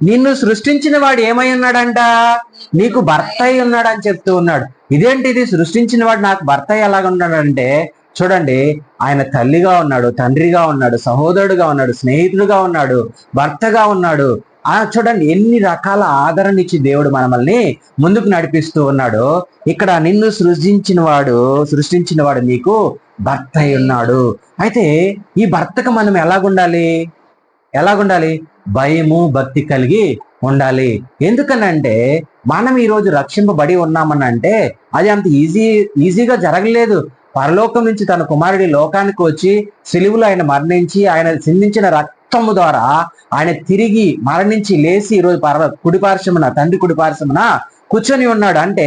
నిన్ను సృష్టించిన వాడు ఏమై ఉన్నాడంట? నీకు భర్త అయి ఉన్నాడు అని చెప్తూ ఉన్నాడు. ఇదేంటిది? సృష్టించిన వాడు నాకు భర్త ఎలాగ ఉన్నాడంటే చూడండి ఆయన తల్లిగా ఉన్నాడు తండ్రిగా ఉన్నాడు సహోదరుడుగా ఉన్నాడు స్నేహితుడుగా ఉన్నాడు భర్తగా ఉన్నాడు. ఆ చూడండి ఎన్ని రకాల ఆదరణ ఇచ్చి దేవుడు మనమల్ని ముందుకు నడిపిస్తూ ఉన్నాడు. ఇక్కడ నిన్ను సృష్టించిన వాడు సృష్టించిన వాడు నీకు భర్త అయి ఉన్నాడు. అయితే ఈ భర్తకు మనం ఎలాగుండాలి? ఎలాగుండాలి? భయము భక్తి కలిగి ఉండాలి. ఎందుకనంటే మనం ఈరోజు రక్షింపబడి ఉన్నామనంటే అది అంత ఈజీ ఈజీగా జరగలేదు. పరలోకం నుంచి తన కుమారుడి లోకానికి వచ్చి సిలువులో ఆయన మరణించి ఆయన సిందించిన రక్తము ద్వారా ఆయన తిరిగి మరణించి లేచి ఈరోజు పర కుడిపార్శ్వమున తండ్రి కుడిపార్శ్వమున కూర్చొని ఉన్నాడు. అంటే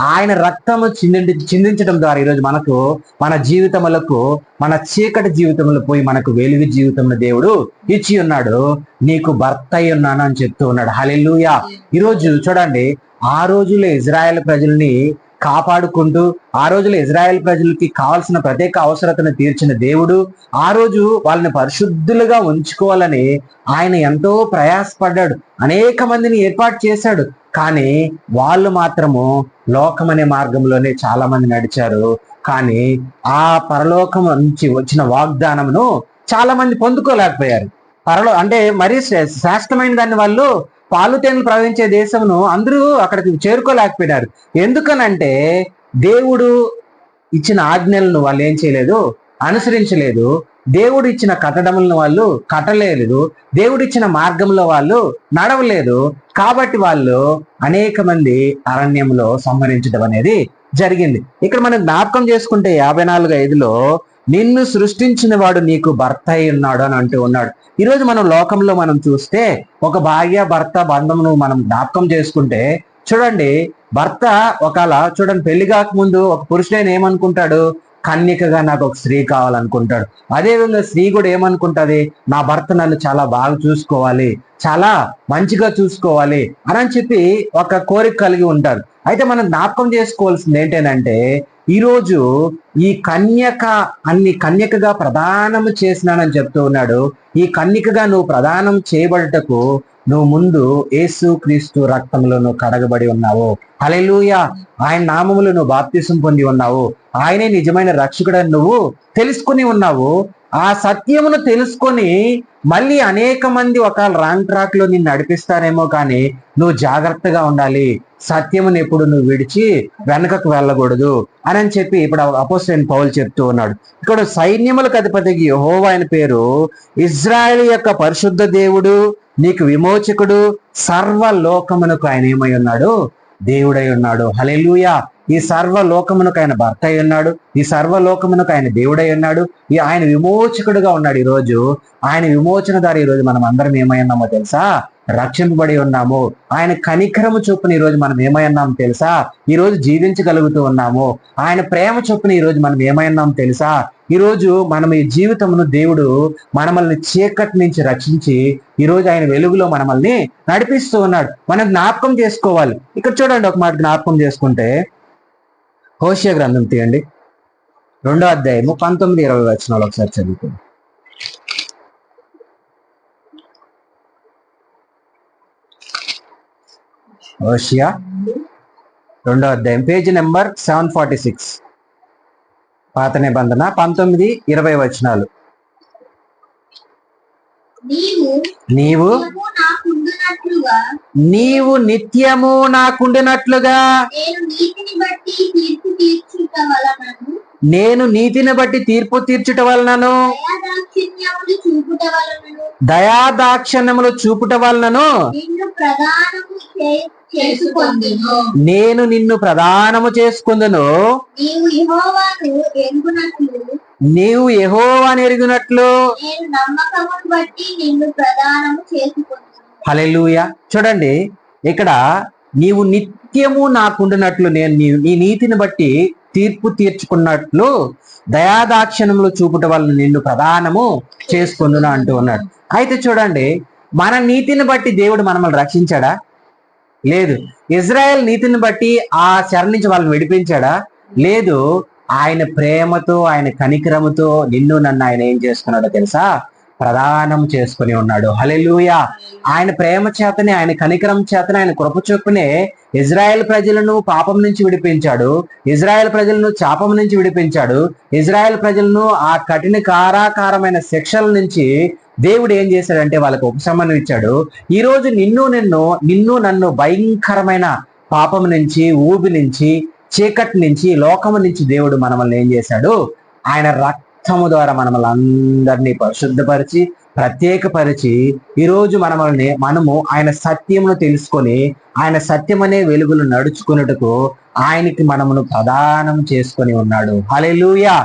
ఆయన రక్తము చింది చిందించడం ద్వారా ఈరోజు మనకు మన జీవితములకు మన చీకటి జీవితంలో పోయి మనకు వెలుగు జీవితంలో దేవుడు ఇచ్చి ఉన్నాడు. నీకు భర్త అయి ఉన్నాను అని చెప్తూ ఉన్నాడు. హలెలుయా ఈరోజు చూడండి ఆ రోజుల్లో ఇజ్రాయెల్ ప్రజల్ని కాపాడుకుంటూ ఆ రోజులో ఇజ్రాయెల్ ప్రజలకి కావాల్సిన ప్రత్యేక అవసరతను తీర్చిన దేవుడు ఆ రోజు వాళ్ళని పరిశుద్ధులుగా ఉంచుకోవాలని ఆయన ఎంతో ప్రయాసపడ్డాడు. అనేక మందిని ఏర్పాటు చేశాడు. కానీ వాళ్ళు మాత్రము లోకం అనే మార్గంలోనే చాలా మంది నడిచారు. కానీ ఆ పరలోకం నుంచి వచ్చిన వాగ్దానమును చాలా మంది పొందుకోలేకపోయారు. పరలో అంటే మరీ శ్రేష్టమైన దాన్ని వాళ్ళు పాలు తేనెలు ప్రవహించే దేశమును అందరూ అక్కడికి చేరుకోలేకపోయినారు. ఎందుకనంటే దేవుడు ఇచ్చిన ఆజ్ఞలను వాళ్ళు ఏం చేయలేదు? అనుసరించలేదు. దేవుడు ఇచ్చిన కట్టడములను వాళ్ళు కట్టలేదు. దేవుడు ఇచ్చిన మార్గంలో వాళ్ళు నడవలేదు. కాబట్టి వాళ్ళు అనేక మంది అరణ్యంలో సంహరించడం అనేది జరిగింది. ఇక్కడ మనం జ్ఞాపకం చేసుకుంటే యాభై నాలుగు ఐదులో నిన్ను సృష్టించిన వాడు నీకు భర్త అయి ఉన్నాడు అని అంటూ ఉన్నాడు. ఈరోజు మనం లోకంలో మనం చూస్తే ఒక భార్య భర్త బంధమును మనం జ్ఞాపకం చేసుకుంటే చూడండి భర్త ఒకలా చూడండి పెళ్ళి కాకముందు ఒక పురుషుడైన ఏమనుకుంటాడు? కన్యకగా నాకు ఒక స్త్రీ కావాలనుకుంటాడు. అదేవిధంగా స్త్రీ కూడా ఏమనుకుంటది? నా భర్త నన్ను చాలా బాగా చూసుకోవాలి చాలా మంచిగా చూసుకోవాలి అని అని చెప్పి ఒక కోరిక కలిగి ఉంటారు. అయితే మనం జ్ఞాపకం చేసుకోవాల్సింది ఏంటంటే ఈరోజు ఈ కన్యక అన్ని కన్యకగా ప్రదానం చేసినానని చెప్తూ ఉన్నాడు. ఈ కన్యకగా నువ్వు ప్రదానం చేయబడటకు నువ్వు ముందు యేసు క్రీస్తు రక్తంలో నువ్వు కడగబడి ఉన్నావు. అలెలుయ ఆయన నామములు నువ్వు బాప్తిసం పొంది ఉన్నావు. ఆయనే నిజమైన రక్షకుడని నువ్వు తెలుసుకుని ఉన్నావు. ఆ సత్యమును తెలుసుకొని మళ్ళీ అనేక మంది ఒక రాంగ్ ట్రాక్లో నిన్ను నడిపిస్తారేమో కానీ నువ్వు జాగ్రత్తగా ఉండాలి. సత్యమును ఎప్పుడు నువ్వు విడిచి వెనకకు వెళ్ళకూడదు అని అని చెప్పి ఇప్పుడు అపోసైన్ పౌలు చెప్తూ ఉన్నాడు. ఇక్కడ సైన్యములకు అధిపతికి యహోవా ఆయన పేరు ఇజ్రాయెల్ యొక్క పరిశుద్ధ దేవుడు నీకు విమోచకుడు సర్వలోకమునకు ఆయన ఏమై ఉన్నాడు? దేవుడై ఉన్నాడు. హలెలూయా ఈ సర్వలోకమునకు ఆయన భర్త అయి ఉన్నాడు. ఈ సర్వలోకమునకు ఆయన దేవుడై ఉన్నాడు. ఈ ఆయన విమోచకుడుగా ఉన్నాడు ఈరోజు. ఆయన విమోచన ద్వారా ఈ రోజు మనం అందరం ఏమై ఉన్నామో తెలుసా? రక్షింపబడి ఉన్నాము. ఆయన కనికరము చొప్పున ఈరోజు మనం ఏమై తెలుసా? ఈరోజు జీవించగలుగుతూ ఉన్నాము. ఆయన ప్రేమ చొప్పున ఈరోజు మనం ఏమై తెలుసా? ఈరోజు మనం ఈ జీవితమును దేవుడు మనమల్ని చీకటి నుంచి రక్షించి ఈరోజు ఆయన వెలుగులో మనల్ని నడిపిస్తూ ఉన్నాడు. మనం జ్ఞాపకం చేసుకోవాలి. ఇక్కడ చూడండి ఒక మాట జ్ఞాపకం చేసుకుంటే హోషియ గ్రంథం తీయండి. రెండో అధ్యాయము పంతొమ్మిది ఇరవై వచనాలు ఒకసారి చదువుకోండి హోషియా రెండో అధ్యాయం. Page number seven forty six. పాత నిబంధన పంతొమ్మిది ఇరవై వచనాలు. నీవు నీవు నిత్యము నాకుండునట్లుగా నేను నీతిని బట్టి తీర్పు తీర్చుట వలనను. నేను నీతిని బట్టి తీర్పు తీర్చుట వలనను. దయాదాక్షిణ్యములు చూపుట వలనను. నేను నిన్ను ప్రదానము చేసుకుందును. నీవు యెహోవాను ఎరుగునట్లు. హల్లెలూయా. చూడండి ఇక్కడ నీవు నిత్యము నాకుండినట్లు నేను నీ- నీతిని బట్టి తీర్పు తీర్చుకున్నట్లు దయాదాక్షణములు చూపుట వలన నిన్ను ప్రధానము చేసుకుందును అంటూ ఉన్నాడు. అయితే చూడండి మన నీతిని బట్టి దేవుడు మనల్ని రక్షించాడా? లేదు. ఇజ్రాయెల్ నీతిని బట్టి ఆ శర నుంచి వాళ్ళని విడిపించాడా? లేదు. ఆయన ప్రేమతో ఆయన కనికరముతో నిన్ను నన్ను ఆయన ఏం చేసుకున్నాడో తెలుసా? ప్రదానం చేసుకుని ఉన్నాడు. హలెలుయా ఆయన ప్రేమ చేతనే ఆయన కనికరం చేతనే ఆయన కృప చొప్పునే ఇజ్రాయెల్ ప్రజలను పాపం నుంచి విడిపించాడు. ఇజ్రాయెల్ ప్రజలను చాపం నుంచి విడిపించాడు. ఇజ్రాయెల్ ప్రజలను ఆ కఠిన కారాకారమైన శిక్షల నుంచి దేవుడు ఏం చేశాడంటే వాళ్ళకి ఉపశమనం ఇచ్చాడు. ఈ రోజు నిన్ను నిన్ను నిన్ను నన్ను భయంకరమైన పాపం నుంచి ఊబి నుంచి చీకటి నుంచి లోకము నుంచి దేవుడు మనల్ని ఏం చేశాడు? ఆయన రక్తము ద్వారా మనల్ని అందరినీ పరిశుద్ధపరిచి ప్రత్యేకపరిచి ఈ రోజు మనల్ని మనము ఆయన సత్యమును తెలుసుకొని ఆయన సత్యం అనే వెలుగులు నడుచుకున్నట్టుకు ఆయనకి మనమును ప్రదానం చేసుకొని ఉన్నాడు. హల్లెలూయా!